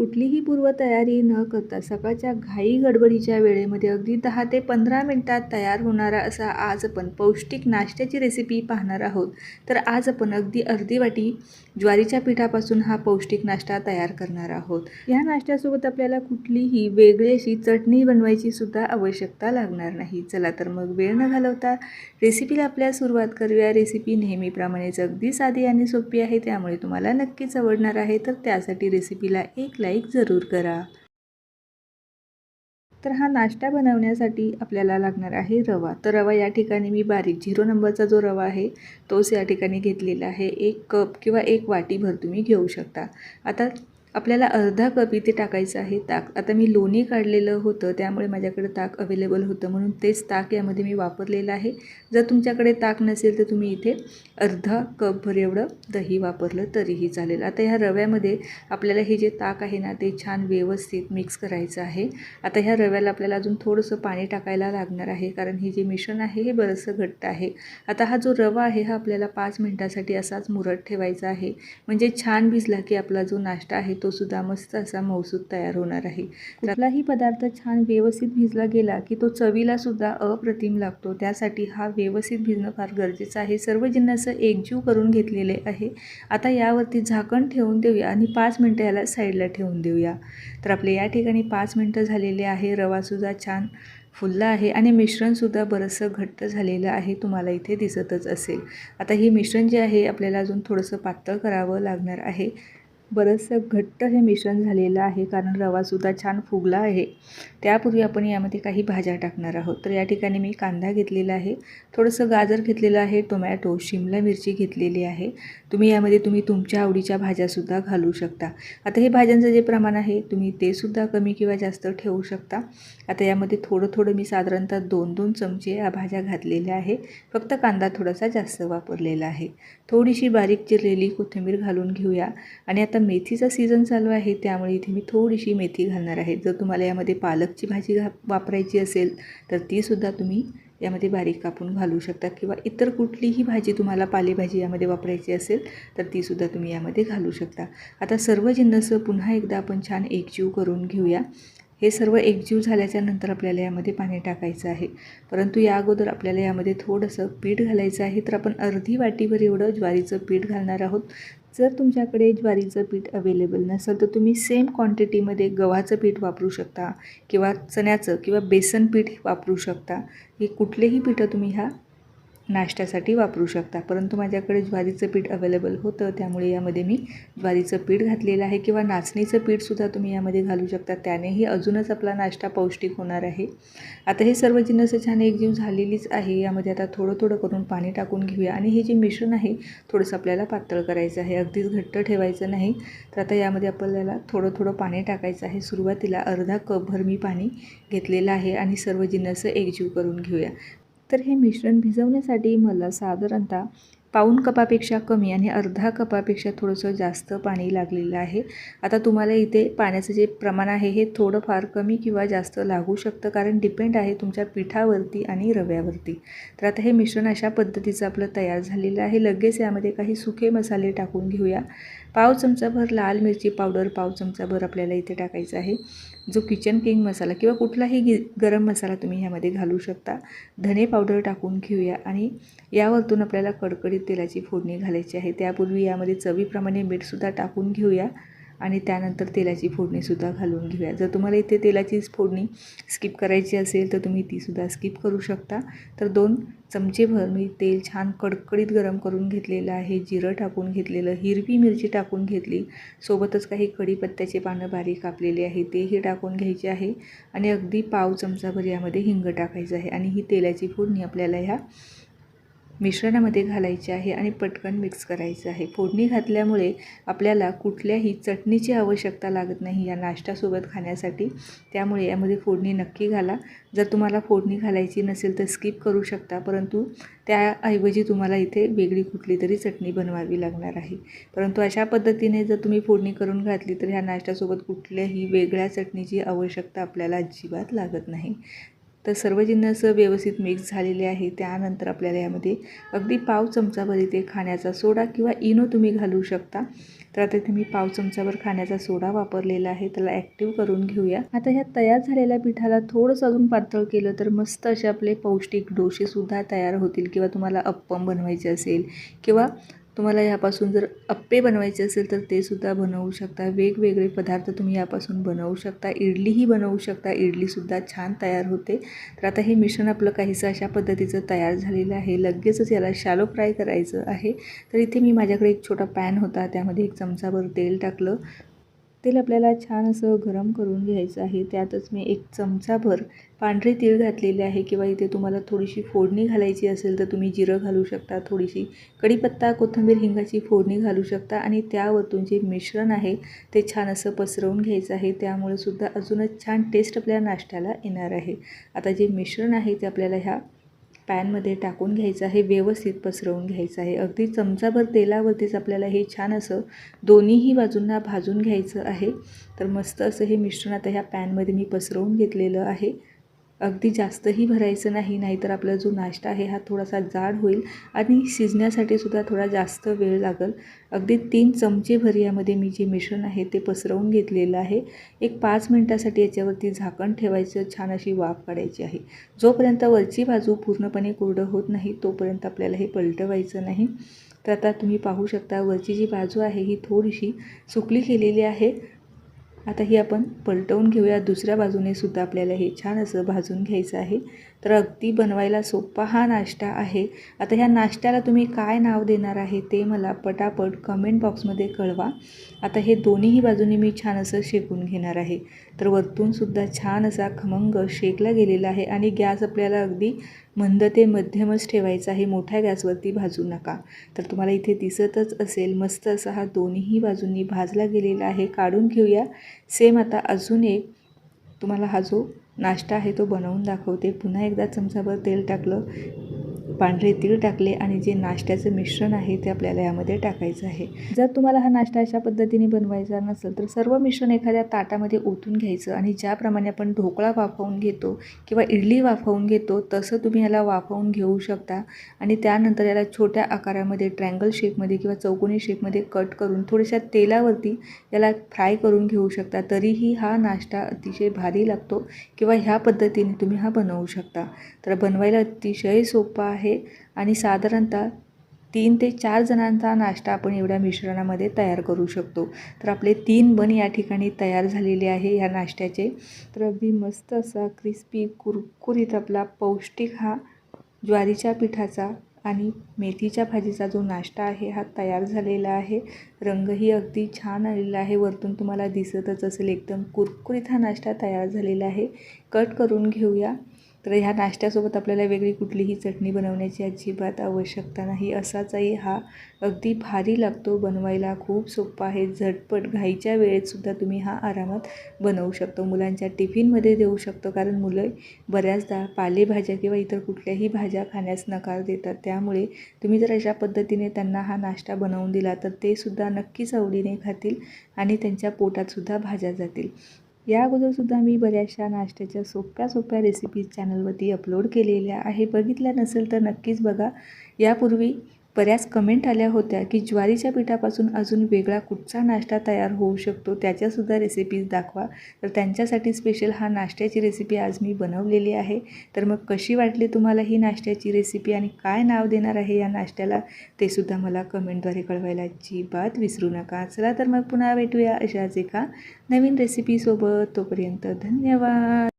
कुठलीही पूर्वतयारी न करता सकाळच्या घाई गडबडीच्या वेळेमध्ये अगदी दहा ते पंधरा मिनटात तयार होणारा असा आज आपण पौष्टिक नाश्त्याची रेसिपी पाहणार आहोत. तर आज आपण अगदी अर्धी वाटी ज्वारीच्या पिठापासून हा पौष्टिक नाश्ता तयार करणार आहोत. या नाश्त्यासोबत आपल्याला कुठलीही वेगळी अशी चटणी बनवायची सुद्धा आवश्यकता लागणार नाही. चला तर मग वेळ न घालवता रेसिपीला आपल्या सुरुवात करूया. रेसिपी नेहमीप्रमाणेच अगदी साधी आणि सोपी आहे त्यामुळे तुम्हाला नक्कीच आवडणार आहे. तर त्यासाठी रेसिपीला एक लाईक जरूर करा. तर हा नाश्ता बनवण्यासाठी आपल्याला लागणार आहे रवा. तर रवा या ठिकाणी मी बारीक झिरो नंबरचा जो रवा आहे तोच या ठिकाणी घेतलेला आहे. एक कप किंवा एक वाटीभर तुम्ही घेऊ शकता. आता आपल्याला अर्धा कप इथे टाकायचं आहे ताक. आता मी लोणी काढलेलं होतं त्यामुळे माझ्याकडे ताक अवेलेबल होतं. म्हणून तेच ताक यामध्ये मी वापरलेलं आहे. जर तुमच्याकडे ताक नसेल तर तुम्ही इथे अर्धा कपभर एवढं दही वापरलं तरीही चालेल. आता ह्या रव्यामध्ये आपल्याला हे जे ताक आहे ना ते छान व्यवस्थित मिक्स करायचं आहे. आता ह्या रव्याला आपल्याला अजून थोडंसं पाणी टाकायला लागणार आहे कारण हे जे मिश्रण आहे हे बरंचसं घट्ट आहे. आता हा जो रवा आहे हा आपल्याला पाच मिनटासाठी असाच मुरत ठेवायचा आहे. म्हणजे छान भिजला की आपला जो नाश्ता आहे तोसुद्धा मस्त असा मौसूद तयार होणार आहे. कुठलाही पदार्थ छान व्यवस्थित भिजला गेला की तो चवीला सुद्धा अप्रतिम लागतो. त्यासाठी हा व्यवस्थित भिजणं फार गरजेचं आहे. सर्व जिन्नस एकजीव करून घेतलेले आहे. आता यावरती झाकण ठेवून देऊया आणि पाच मिनटं याला साईडला ठेवून देऊया. तर आपले या ठिकाणी पाच मिनटं झालेले आहे. रवासुद्धा छान फुलला आहे आणि मिश्रणसुद्धा बरंचसं घट्ट झालेलं आहे. तुम्हाला इथे दिसतच असेल. आता हे मिश्रण जे आहे आपल्याला अजून थोडंसं पातळ करावं लागणार आहे. बरंचसं घट्ट हे मिश्रण झालेलं आहे कारण रवासुद्धा छान फुगला आहे. त्यापूर्वी आपण यामध्ये काही भाज्या टाकणार आहोत. तर या ठिकाणी मी कांदा घेतलेला आहे थोडंसं गाजर घेतलेलं आहे टोमॅटो शिमला मिरची घेतलेली आहे. तुम्ही यामध्ये तुम्ही तुमच्या आवडीच्या भाज्यासुद्धा घालू शकता. आता हे भाज्यांचं जे प्रमाण आहे तुम्ही ते सुद्धा कमी किंवा जास्त ठेवू शकता. आता यामध्ये थोडं थोडं मी साधारणतः दोन दोन चमचे या भाज्या घातलेल्या आहे. फक्त कांदा थोडासा जास्त वापरलेला आहे. थोडीशी बारीक चिरलेली कोथिंबीर घालून घेऊया. आणि आता मेथीचा सीझन चालू आहे त्यामुळे इथे मी थोडीशी मेथी घालणार आहे. जर तुम्हाला यामध्ये पालकची भाजी घा वापरायची असेल तर तीसुद्धा तुम्ही यामध्ये बारीक कापून घालू शकता किंवा इतर कुठलीही भाजी तुम्हाला पालेभाजी यामध्ये वापरायची असेल तर तीसुद्धा तुम्ही यामध्ये घालू शकता. आता सर्व जिन्नस पुन्हा एकदा आपण छान एकजीव करून घेऊया. हे सर्व एकजीव झाल्याच्यानंतर आपल्याला यामध्ये पाणी टाकायचं आहे. परंतु या अगोदर आपल्याला यामध्ये थोडंसं पीठ घालायचं आहे तर आपण अर्धी वाटीवर एवढं ज्वारीचं पीठ घालणार आहोत. जर तुमच्याकडे ज्वारीचं पीठ अवेलेबल नसेल तर तुम्ही सेम क्वांटिटीमध्ये गव्हाचं पीठ वापरू शकता किंवा चण्याचं किंवा बेसन पीठ वापरू शकता. हे कुठलेही पीठं तुम्ही ह्या नाश्त्यासाठी वापरू शकता. परंतु माझ्याकडे ज्वारीचं पीठ अवेलेबल होतं त्यामुळे यामध्ये मी ज्वारीचं पीठ घातलेलं आहे किंवा नाचणीचं पीठसुद्धा तुम्ही यामध्ये घालू शकता. त्यानेही अजूनच आपला नाश्ता पौष्टिक होणार आहे. आता हे सर्व जिन्नस छान एकजीव झालेलीच आहे. यामध्ये आता थोडं थोडं करून पाणी टाकून घेऊया. आणि हे जे मिश्रण आहे थोडंसं आपल्याला पातळ करायचं आहे. अगदीच घट्ट ठेवायचं नाही. तर आता यामध्ये आपल्याला थोडं थोडं पाणी टाकायचं आहे. सुरुवातीला अर्धा कपभर मी पाणी घेतलेलं आहे. आणि सर्व जिन्नस एकजीव करून घेऊया. तर हे मिश्रण भिजवण्यासाठी मला साधारणतः पाऊण कपापेक्षा कमी आणि अर्धा कपापेक्षा थोडंसं जास्त पाणी लागलेलं आहे. आता तुम्हाला इथे पाण्याचं जे प्रमाण आहे हे थोडंफार कमी किंवा जास्त लागू शकतं कारण डिपेंड आहे तुमच्या पिठावरती आणि रव्यावरती. तर आता हे मिश्रण अशा पद्धतीचं आपलं तयार झालेलं आहे. लगेच यामध्ये काही सुके मसाले टाकून घेऊया. पाव चमचाभर लाल मिरची पावडर पाव चमचाभर आपल्याला इथे टाकायचा आहे. जो किचन किंग मसाला किंवा कुठलाही गि गरम मसाला तुम्ही ह्यामध्ये घालू शकता. धने पावडर टाकून घेऊया आणि यावरतून आपल्याला कडकडीत तेलाची फोडणी घालायची आहे. त्यापूर्वी यामध्ये चवीप्रमाणे मीठसुद्धा टाकून घेऊया आणि त्यानंतर तेलाची फोडणीसुद्धा घालून घेऊया. जर तुम्हाला इथे तेलाची फोडणी स्किप करायची असेल तर तुम्ही तीसुद्धा स्किप करू शकता. तर दोन चमचेभर मी तेल छान कडकडीत गरम करून घेतलेलं आहे. जिरं टाकून घेतलेलं हिरवी मिरची टाकून घेतली. सोबतच काही कढीपत्त्याचे पानं बारीक कापलेले आहे. तेही टाकून घ्यायचे आहे आणि अगदी पाव चमचाभर यामध्ये हिंग टाकायचं आहे. आणि ही तेलाची फोडणी आपल्याला ह्या मिश्रणामध्ये घालायचे आहे आणि पटकन मिक्स करायचं आहे. फोडणी घातल्यामुळे आपल्याला कुठल्याही चटणीची आवश्यकता लागत नाही. या नाश्त्यासोबत खाण्यासाठी त्यामुळे यामध्ये फोडणी नक्की घाला. जर तुम्हाला फोडणी घालायची नसेल तर स्किप करू शकता परंतु त्याऐवजी तुम्हाला इथे वेगळी कुठली तरी चटणी बनवावी लागणार आहे. परंतु अशा पद्धतीने जर तुम्ही फोडणी करून घातली तर ह्या नाश्त्यासोबत कुठल्याही वेगळ्या चटणीची आवश्यकता आपल्याला अजिबात लागत नाही. तर सर्व जिन्नस व्यवस्थित मिक्स झालेले आहे. त्यानंतर आपल्याला यामध्ये अगदी पाव चमचाभर इथे खाण्याचा सोडा किंवा इनो तुम्ही घालू शकता. तर आता इथे मी पाव चमचाभर खाण्याचा सोडा वापरलेला आहे. त्याला ॲक्टिव्ह करून घेऊया. आता ह्या तयार झालेल्या पिठाला थोडंसं अजून पातळ केलं तर मस्त असे आपले पौष्टिक डोसेसुद्धा तयार होतील किंवा तुम्हाला अप्पम बनवायचे असेल किंवा तुम्हाला यापासून जर अप्पे बनवायचे असेल तर ते सुद्धा बनवू शकता. वेगवेगळे पदार्थ तुम्ही यापासून बनवू शकता. इडलीही बनवू शकता. इडलीसुद्धा छान तयार होते. तर आता हे मिश्रण आपलं काहीसं अशा पद्धतीचं तयार झालेलं आहे. लगेचच याला शॅलो फ्राय करायचं आहे. तर इथे मी माझ्याकडे एक छोटा पॅन होता. त्यामध्ये एक चमचाभर तेल टाकलं. तेल आपल्याला छान असं गरम करून घ्यायचं आहे. त्यातच मी एक चमचाभर पांढरे तीळ घातलेले आहे किंवा इथे तुम्हाला थोडीशी फोडणी घालायची असेल तर तुम्ही जिरं घालू शकता थोडीशी कढीपत्ता कोथिंबीर हिंगाची फोडणी घालू शकता आणि त्यावरतून जे मिश्रण आहे ते छान असं पसरवून घ्यायचं आहे. त्यामुळे सुद्धा अजूनच छान टेस्ट आपल्या नाश्त्याला येणार आहे. आता जे मिश्रण आहे ते आपल्याला ह्या पॅनमध्ये टाकून घ्यायचं आहे व्यवस्थित पसरवून घ्यायचं आहे. अगदी चमचाभर तेलावरतीच आपल्याला हे छान असं दोन्हीही बाजूंना भाजून घ्यायचं आहे. तर मस्त असं हे मिश्रण आता ह्या पॅनमध्ये मी पसरवून घेतलेलं आहे. अगदी जास्तही भरायचं नाही नाहीतर आपला जो नाश्ता आहे हा थोडासा जाड होईल आणि शिजण्यासाठी सुद्धा थोडा जास्त वेळ लागेल. अगदी तीन चमचे भर यामध्ये मी जे मिश्रण आहे ते पसरवून घेतलेलं आहे. एक पाच मिनटासाठी याच्यावरती झाकण ठेवायचं छान अशी वाफ काढायची आहे. जोपर्यंत वरची बाजू पूर्णपणे कोरडं होत नाही तोपर्यंत आपल्याला हे पलटवायचं नाही. तर आता तुम्ही पाहू शकता वरची जी बाजू आहे ही थोडीशी सुकली केलेली आहे. आता ही आपण पलटवून घेऊया. दुसऱ्या बाजूने सुद्धा आपल्याला हे छान असं भाजून घ्यायचं आहे. तर अगदी बनवायला सोपा हा नाश्ता आहे. आता ह्या नाश्त्याला तुम्ही काय नाव देणार आहे ते मला पटापट कमेंट बॉक्समध्ये कळवा. आता हे दोन्हीही बाजूने मी छान असं शेकून घेणार आहे. तर वरतूनसुद्धा छान असा खमंग शेकला गेलेला आहे आणि गॅस आपल्याला अगदी मंद ते मध्यमच ठेवायचा आहे मोठ्या गॅसवरती भाजू नका. तर तुम्हाला इथे दिसतच असेल मस्त असा हा दोन्हीही बाजूंनी भाजला गेलेला आहे. काढून घेऊया. सेम आता अजून एक तुम्हाला हा जो नाश्ता आहे तो बनवून दाखवते. पुन्हा एकदा चमचाभर तेल टाकलं. पांढरे तीळ टाकले आणि जे नाश्त्याचं मिश्रण आहे ते आपल्याला यामध्ये टाकायचं आहे. जर तुम्हाला हा नाश्ता अशा पद्धतीने बनवायचा नसेल तर सर्व मिश्रण एखाद्या ताटामध्ये ओतून घ्यायचं आणि ज्याप्रमाणे आपण ढोकळा वाफवून घेतो किंवा इडली वाफवून घेतो तसं तुम्ही याला वाफवून घेऊ शकता आणि त्यानंतर याला छोट्या आकारामध्ये ट्रँगल शेपमध्ये किंवा चौकोनी शेपमध्ये कट करून थोड्याशा तेलावरती याला फ्राय करून घेऊ शकता. तरीही हा नाश्ता अतिशय भारी लागतो किंवा ह्या पद्धतीने तुम्ही हा बनवू शकता. तर बनवायला अतिशय सोपा आहे. आहे आणि साधारणतः तीन ते चार जणांचा नाश्ता आपण एवढ्या मिश्रणामध्ये तयार करू शकतो. तर आपले तीन बन या ठिकाणी तयार झालेले आहे ह्या नाश्त्याचे. तर अगदी मस्त असा क्रिस्पी कुरकुरीत आपला पौष्टिक हा ज्वारीच्या पिठाचा आणि मेथीच्या भाजीचा जो नाश्ता आहे हा तयार झालेला आहे. रंगही अगदी छान आलेला आहे. वरतून तुम्हाला दिसतच असेल एकदम कुरकुरीत हा नाश्ता तयार झालेला आहे. कट करून घेऊया. तर ह्या नाश्त्यासोबत आपल्याला वेगळी कुठलीही चटणी बनवण्याची अजिबात आवश्यकता नाही. असाचाही हा अगदी भारी लागतो बनवायला. खूप सोपा आहे. झटपट घाईच्या वेळेतसुद्धा तुम्ही हा आरामात बनवू शकतो. मुलांच्या टिफिनमध्ये देऊ शकतो कारण मुलं बऱ्याचदा पालेभाज्या किंवा इतर कुठल्याही भाज्या खाण्यास नकार देतात. त्यामुळे तुम्ही जर अशा पद्धतीने त्यांना हा नाश्ता बनवून दिला तर ते सुद्धा नक्कीच आवडीने खातील आणि त्यांच्या पोटातसुद्धा भाज्या जातील. या अगोदरसुद्धा मी बऱ्याचशा नाश्त्याच्या सोप्या सोप्या रेसिपीज चॅनलवरती अपलोड केलेल्या आहे. बघितल्या नसेल तर नक्कीच बघा. यापूर्वी बऱ्याच कमेंट आल्या होत्या की ज्वारीच्या पिठापासून अजून वेगळा कुठचा नाश्ता तयार होऊ शकतो? त्याच्यासुद्धा रेसिपीज दाखवा. तर त्यांच्यासाठी स्पेशल हा नाश्त्याची रेसिपी आज मी बनवलेली आहे. तर मग कशी वाटली तुम्हाला ही नाश्त्याची रेसिपी आणि काय नाव देणार आहे या नाश्त्याला? ते सुद्धा मला कमेंटद्वारे कळवायला अजिबात विसरू नका. चला तर मग पुन्हा भेटूया अशाच एका नवीन रेसिपीसोबत तोपर्यंत धन्यवाद!